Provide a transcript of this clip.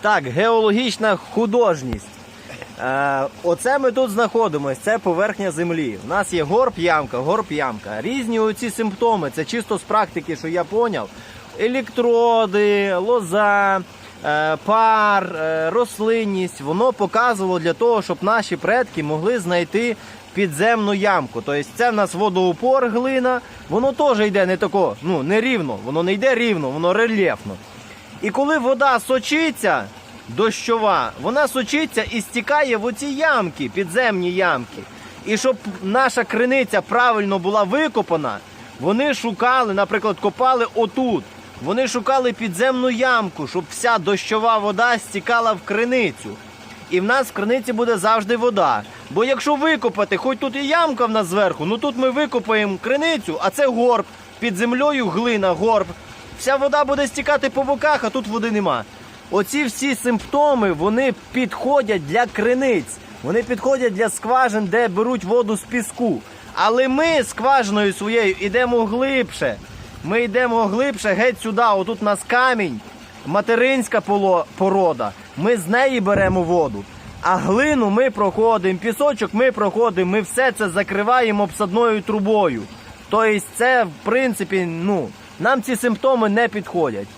Так, геологічна художність. Е, оце ми тут знаходимося, це поверхня землі. У нас є горб ямка, горб ямка. Різні оці симптоми, це чисто з практики, що я поняв. Електроди, лоза, е, пар, е, рослинність. Воно показувало для того, щоб наші предки могли знайти підземну ямку. Тобто це в нас водоупор глина, воно теж йде не тако, ну не рівно, воно не йде рівно, воно рельєфно. І коли вода сочиться, дощова, вона сочиться і стікає в оці ямки, підземні ямки. І щоб наша криниця правильно була викопана, вони шукали, наприклад, копали отут. Вони шукали підземну ямку, щоб вся дощова вода стікала в криницю. І в нас в криниці буде завжди вода. Бо якщо викопати, хоч тут і ямка в нас зверху, ну тут ми викопаємо криницю, а це горб. Під землею глина, горб. Вся вода буде стікати по боках, а тут води нема. Оці всі симптоми вони підходять для криниць. Вони підходять для скважин, де беруть воду з піску. Але ми скважиною своєю йдемо глибше. Ми йдемо глибше, геть сюди. Отут у нас камінь, материнська порода. Ми з неї беремо воду. А глину ми проходимо, пісочок ми проходимо, ми все це закриваємо обсадною трубою. Тобто, це в принципі, ну, нам ці симптоми не підходять.